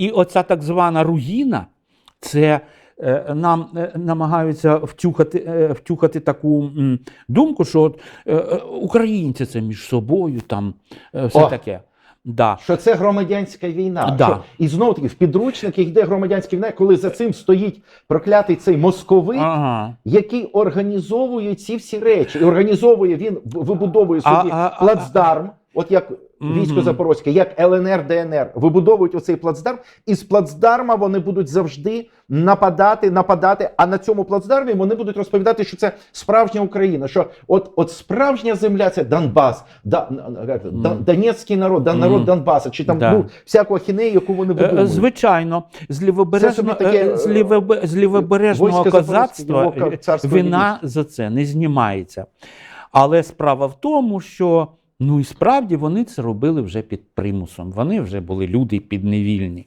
І оця так звана руїна, це е, нам е, намагаються втюхати, е, втюхати таку думку, що от, українці це між собою, там все О! таке. Да. Що це громадянська війна. Да. Що, і знову таки в підручниках йде громадянська війна, коли за цим стоїть проклятий цей московит, Ага. який організовує ці всі речі. І організовує він, вибудовує А- собі а- а- плацдарм, от як військо Запорозьке, як ЛНР, ДНР, вибудовують оцей плацдарм, і з плацдарма вони будуть завжди нападати, нападати. А на цьому плацдармі вони будуть розповідати, що це справжня Україна. Що от, от справжня земля це Донбас, да, як Дон- Донецький народ, да, народ Мгм. Донбаса, чи там Да. ну, всяку ахінею, яку вони Е, будують. Звичайно, з лівобережного, таке, е, з лівобе- з лівобережного козацтва е, вина за це не знімається. Але справа в тому, що ну і справді вони це робили вже під примусом. Вони вже були люди підневільні.